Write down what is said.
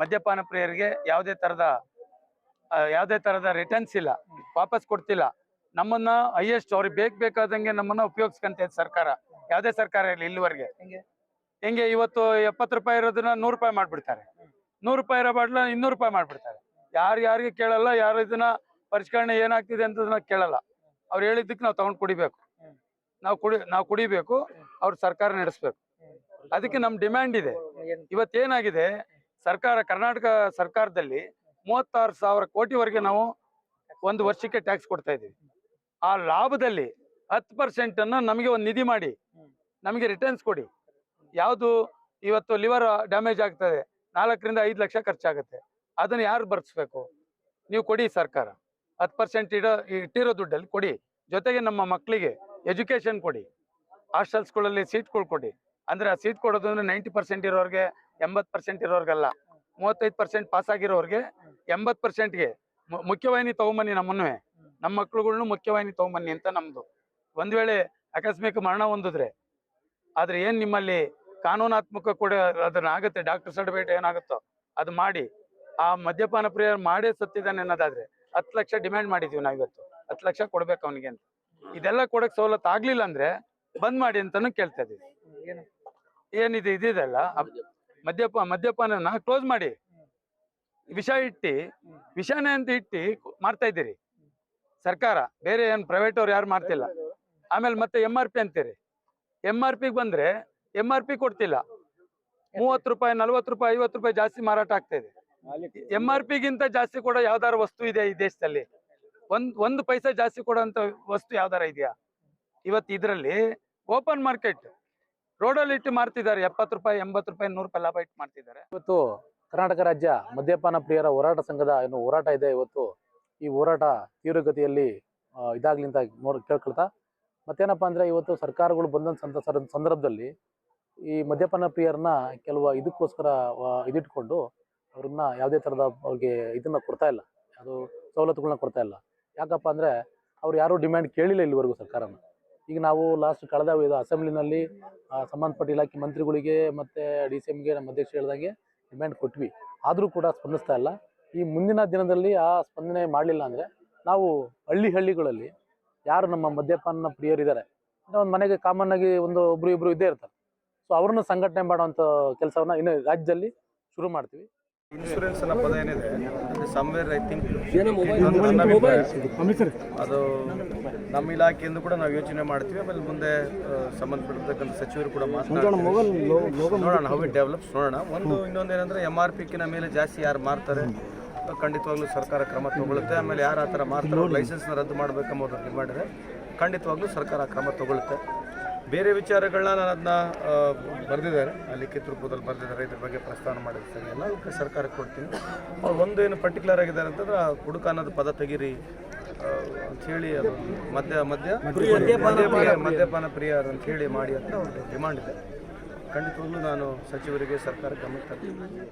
ಮದ್ಯಪಾನ ಪ್ರಿಯರಿಗೆ ಯಾವುದೇ ತರದ ಯಾವುದೇ ತರದ ರಿಟರ್ನ್ಸ್ ಇಲ್ಲ. ವಾಪಸ್ ಕೊಡ್ತಿಲ್ಲ. ನಮ್ಮನ್ನ ಹೈಯೆಸ್ಟ್ ಅವ್ರಿಗೆ ಬೇಕ್ ಬೇಕಾದಂಗೆ ನಮ್ಮನ್ನ ಉಪಯೋಗಿಸ್ಕಂತ ಸರ್ಕಾರ. ಯಾವುದೇ ಸರ್ಕಾರ ಇರಲಿ ಇಲ್ಲಿವರೆಗೆ. ಹೆಂಗೆ? ಇವತ್ತು ಎಪ್ಪತ್ತು ರೂಪಾಯಿ ಇರೋದನ್ನ ನೂರು ರೂಪಾಯಿ ಮಾಡ್ಬಿಡ್ತಾರೆ. ನೂರು ರೂಪಾಯಿ ಇರೋ ಬಾಟ್ಲ ಇನ್ನೂರು ರೂಪಾಯಿ ಮಾಡ್ಬಿಡ್ತಾರೆ. ಯಾರು ಯಾರಿಗೆ ಕೇಳಲ್ಲ ಯಾರು ಇದನ್ನ ಪರಿಷ್ಕರಣೆ ಏನಾಗ್ತಿದೆ ಅಂತ ಕೇಳಲ್ಲ. ಅವ್ರು ಹೇಳಿದ್ದಕ್ಕೆ ನಾವು ತಗೊಂಡು ಕುಡಿಬೇಕು. ನಾವು ಕುಡಿ ನಾವು ಕುಡಿಬೇಕು ಅವ್ರ ಸರ್ಕಾರ ನಡೆಸ್ಬೇಕು. ಅದಕ್ಕೆ ನಮ್ಮ ಡಿಮ್ಯಾಂಡ್ ಇದೆ. ಇವತ್ತೇನಾಗಿದೆ ಸರ್ಕಾರ, ಕರ್ನಾಟಕ ಸರ್ಕಾರದಲ್ಲಿ ಮೂವತ್ತಾರು ಸಾವಿರ ಕೋಟಿವರೆಗೆ ನಾವು ಒಂದು ವರ್ಷಕ್ಕೆ ಟ್ಯಾಕ್ಸ್ ಕೊಡ್ತಾ ಇದ್ದೀವಿ. ಆ ಲಾಭದಲ್ಲಿ ಹತ್ತು ಪರ್ಸೆಂಟ್ ಅನ್ನು ನಮಗೆ ಒಂದು ನಿಧಿ ಮಾಡಿ, ನಮಗೆ ರಿಟರ್ನ್ಸ್ ಕೊಡಿ. ಯಾವುದು ಇವತ್ತು ಲಿವರ್ ಡ್ಯಾಮೇಜ್ ಆಗ್ತದೆ, ನಾಲ್ಕರಿಂದ ಐದು ಲಕ್ಷ ಖರ್ಚಾಗುತ್ತೆ. ಅದನ್ನು ಯಾರು ಭರಿಸ್ಬೇಕು? ನೀವು ಕೊಡಿ ಸರ್ಕಾರ. ಹತ್ತು ಪರ್ಸೆಂಟ್ ಇಡೋ, ಇಟ್ಟಿರೋ ದುಡ್ಡಲ್ಲಿ ಕೊಡಿ. ಜೊತೆಗೆ ನಮ್ಮ ಮಕ್ಕಳಿಗೆ ಎಜುಕೇಷನ್ ಕೊಡಿ. ಹಾಸ್ಟೆಲ್ಸ್ಗಳಲ್ಲಿ ಸೀಟ್ಗಳು ಕೊಡಿ. ಅಂದರೆ ಆ ಸೀಟ್ ಕೊಡೋದು ಅಂದರೆ ನೈಂಟಿ ಪರ್ಸೆಂಟ್ ಇರೋರಿಗೆ ಎಂಬತ್ತು ಪರ್ಸೆಂಟ್ ಇರೋರ್ಗಲ್ಲ. ಮೂವತ್ತೈದು ಪರ್ಸೆಂಟ್ ಪಾಸ್ ಆಗಿರೋರ್ಗೆ ಎಂಬತ್ತು ಪರ್ಸೆಂಟ್ಗೆ ಮುಖ್ಯವಾಹಿನಿ ತಗೊಂಬನ್ನಿ ನಮ್ಮನ್ನು ನಮ್ಮ ಮಕ್ಳುಗಳ್ನು ಮುಖ್ಯವಾಹಿನಿ ತಗೊಂಬನ್ನಿ ಅಂತ ನಮ್ದು. ಒಂದ್ ವೇಳೆ ಆಕಸ್ಮಿಕ ಮರಣ ಹೊಂದಿದ್ರೆ ಆದ್ರೆ ಏನ್ ನಿಮ್ಮಲ್ಲಿ ಕಾನೂನಾತ್ಮಕ ಕೂಡ ಅದನ್ನ ಆಗುತ್ತೆ ಡಾಕ್ಟರ್ ಸರ್ಟಿಫಿಕೇಟ್ ಏನಾಗುತ್ತೋ ಅದು ಮಾಡಿ ಆ ಮದ್ಯಪಾನ ಪ್ರಿಯ ಮಾಡೇ ಸತ್ತಿದ್ದಾನೆ ಅನ್ನೋದಾದ್ರೆ ಹತ್ತು ಲಕ್ಷ ಡಿಮ್ಯಾಂಡ್ ಮಾಡಿದೀವಿ ನಾವು ಇವತ್ತು ಹತ್ತು ಲಕ್ಷ ಕೊಡ್ಬೇಕು ಅವನಿಗೆ ಅಂತ. ಇದೆಲ್ಲ ಕೊಡಕ್ ಸವಲತ್ತು ಆಗ್ಲಿಲ್ಲ ಅಂದ್ರೆ ಬಂದ್ ಮಾಡಿ ಅಂತಾನು ಕೇಳ್ತಾ ಇದೀವಿ ಏನು? ಏನಿದೆ ಇದಿದೆಲ್ಲ? ಅಬ್- ಮದ್ಯಪ ಮದ್ಯಪಾನ ಕ್ಲೋಸ್ ಮಾಡಿ. ವಿಷ ಇಟ್ಟಿ, ವಿಷಾನೇ ಅಂತ ಇಟ್ಟಿ ಮಾಡ್ತಾ ಇದ್ದೀರಿ. ಸರ್ಕಾರ, ಬೇರೆ ಏನು ಪ್ರೈವೇಟ್ ಅವ್ರು ಯಾರು ಮಾಡ್ತಿಲ್ಲ. ಆಮೇಲೆ ಮತ್ತೆ ಎಂ ಆರ್ ಪಿ ಅಂತೀರಿ. ಎಂ ಆರ್ ಪಿಗೆ ಬಂದ್ರೆ ಎಂ ಆರ್ ಪಿ ಕೊಡ್ತಿಲ್ಲ. ಮೂವತ್ತು ರೂಪಾಯಿ, ನಲ್ವತ್ತು ರೂಪಾಯಿ, ಐವತ್ತು ರೂಪಾಯಿ ಜಾಸ್ತಿ ಮಾರಾಟ ಆಗ್ತಾ ಇದೆ. ಎಂ ಆರ್ ಪಿಗಿಂತ ಜಾಸ್ತಿ ಕೂಡ ಯಾವ್ದಾರು ವಸ್ತು ಇದೆ ಈ ದೇಶದಲ್ಲಿ? ಒಂದ್, ಒಂದು ಪೈಸೆ ಜಾಸ್ತಿ ಕೊಡೋಂತ ವಸ್ತು ಯಾವ್ದಾರ ಇದೆಯಾ? ಇವತ್ತು ಇದರಲ್ಲಿ ಓಪನ್ ಮಾರ್ಕೆಟ್ ರೋಡಲ್ಲಿ ಇಟ್ಟು ಮಾರ್ತಿದ್ದಾರೆ. ಎಪ್ಪತ್ತು ರೂಪಾಯಿ, ಎಂಬತ್ತು ರೂಪಾಯಿ, ನೂರು ರೂಪಾಯಿ ಲಾಭ ಇಟ್ಟು ಮಾಡ್ತಿದ್ದಾರೆ ಇವತ್ತು ಕರ್ನಾಟಕ ರಾಜ್ಯ ಮದ್ಯಪಾನ ಪ್ರಿಯರ ಹೋರಾಟ ಸಂಘದ ಏನು ಹೋರಾಟ ಇದೆ ಇವತ್ತು. ಈ ಹೋರಾಟ ತೀವ್ರಗತಿಯಲ್ಲಿ ಇದಾಗ್ಲಿಂತ ನೋಡ್, ಕೇಳ್ಕೊಳ್ತಾ. ಮತ್ತೇನಪ್ಪ ಅಂದ್ರೆ ಇವತ್ತು ಸರ್ಕಾರಗಳು ಬಂದಂತ ಸಂದರ್ಭದಲ್ಲಿ ಈ ಮದ್ಯಪಾನ ಪ್ರಿಯರನ್ನ ಕೆಲವು ಇದಕ್ಕೋಸ್ಕರ ಇದಿಟ್ಕೊಂಡು ಅವ್ರನ್ನ ಯಾವುದೇ ತರದ ಅವ್ರಿಗೆ ಇದನ್ನ ಕೊಡ್ತಾ ಇಲ್ಲ. ಅದು ಸವಲತ್ತುಗಳನ್ನ ಕೊಡ್ತಾ ಇಲ್ಲ. ಯಾಕಪ್ಪ ಅಂದ್ರೆ ಅವ್ರು ಯಾರು ಡಿಮ್ಯಾಂಡ್ ಕೇಳಿಲ್ಲ ಇಲ್ಲಿವರೆಗೂ ಸರ್ಕಾರನ. ಈಗ ನಾವು ಲಾಸ್ಟ್ ಕಳೆದ ಇದು ಅಸೆಂಬ್ಲಿನಲ್ಲಿ ಸಂಬಂಧಪಟ್ಟ ಇಲಾಖೆ ಮಂತ್ರಿಗಳಿಗೆ ಮತ್ತೆ ಡಿ ಸಿ ಎಮ್ಗೆ ನಮ್ಮ ಅಧ್ಯಕ್ಷ ಹೇಳ್ದಂಗೆ ಡಿಮ್ಯಾಂಡ್ ಕೊಟ್ವಿ. ಆದರೂ ಕೂಡ ಸ್ಪಂದಿಸ್ತಾ ಇಲ್ಲ. ಈ ಮುಂದಿನ ದಿನದಲ್ಲಿ ಆ ಸ್ಪಂದನೆ ಮಾಡಲಿಲ್ಲ ಅಂದರೆ ನಾವು ಹಳ್ಳಿ ಹಳ್ಳಿಗಳಲ್ಲಿ ಯಾರು ನಮ್ಮ ಮದ್ಯಪಾನ ಪ್ರಿಯರಿದ್ದಾರೆ ಒಂದು ಮನೆಗೆ ಕಾಮನ್ ಆಗಿ ಒಂದು ಒಬ್ರು ಇಬ್ರು ಇದ್ದೇ ಇರ್ತಾರೆ. ಸೊ ಅವ್ರನ್ನ ಸಂಘಟನೆ ಮಾಡುವಂಥ ಕೆಲಸವನ್ನ ಇನ್ನು ರಾಜ್ಯದಲ್ಲಿ ಶುರು ಮಾಡ್ತೀವಿ. ಇನ್ಶೂರೆನ್ಸ್ ಅನ್ನೋ ಪದ ಏನಿದೆ? ಅದು ಸಮ್ವೇರ್ ಐ ಥಿಂಕ್ ಅದು ನಮ್ಮ ಇಲಾಖೆಯಿಂದ ಕೂಡ ನಾವು ಯೋಚನೆ ಮಾಡ್ತೀವಿ. ಆಮೇಲೆ ಮುಂದೆ ಸಂಬಂಧಪಟ್ಟಿರ್ತಕ್ಕಂಥ ಸಚಿವರು ಕೂಡ ಮಾತನಾಡ್ತಾರೆ. ನೋಡೋಣ ಹೌ ಇಟ್ ಡೆವಲಪ್ಸ್ ನೋಡೋಣ ಒಂದು ಇನ್ನೊಂದು ಏನಂದ್ರೆ ಎಂ ಆರ್ ಪಿಕ್ಕಿನ ಮೇಲೆ ಜಾಸ್ತಿ ಯಾರು ಮಾರ್ತಾರೆ? ಖಂಡಿತವಾಗ್ಲೂ ಸರ್ಕಾರ ಕ್ರಮ ತಗೊಳುತ್ತೆ ಆಮೇಲೆ ಯಾರು ಆ ಥರ ಮಾರ್ತಾರೋ? ಲೈಸೆನ್ಸ್ನ ರದ್ದು ಮಾಡಬೇಕೆಂಬುದು ಡಿಮಾಂಡ್ ಇದೆ. ಖಂಡಿತವಾಗ್ಲೂ ಸರ್ಕಾರ ಕ್ರಮ ತಗೊಳುತ್ತೆ ಬೇರೆ ವಿಚಾರಗಳನ್ನ ನಾನು ಅದನ್ನ ಬರೆದಿದ್ದಾರೆ. ಲಿಖಿತ ರೂಪದಲ್ಲಿ ಬರೆದಿದ್ದಾರೆ. ಇದ್ರ ಬಗ್ಗೆ ಪ್ರಸ್ತಾವನೆ ಮಾಡಿದ ಸರಿ, ಎಲ್ಲ ಅದಕ್ಕೆ ಸರ್ಕಾರಕ್ಕೆ ಕೊಡ್ತೀನಿ. ಅವ್ರು ಏನು ಪರ್ಟಿಕ್ಯುಲರ್ ಆಗಿದ್ದಾರೆ ಅಂತಂದ್ರೆ ಆ ಕುಡುಕ ಅನ್ನೋದು ಪದ ತೆಗೀರಿ ಅಂತ ಅಂಥೇಳಿ ಅದು ಮದ್ಯ ಮದ್ಯ, ಮದ್ಯಪಾನ ಪ್ರಿಯ ಅಂತ ಹೇಳಿ ಮಾಡಿ ಅಂತ ಅವ್ರಿಗೆ ಡಿಮಾಂಡ್ ಇದೆ. ಖಂಡಿತವಾಗ್ಲೂ ನಾನು ಸಚಿವರಿಗೆ ಸರ್ಕಾರ ಗಮನ ತರ್ತೀನಿ.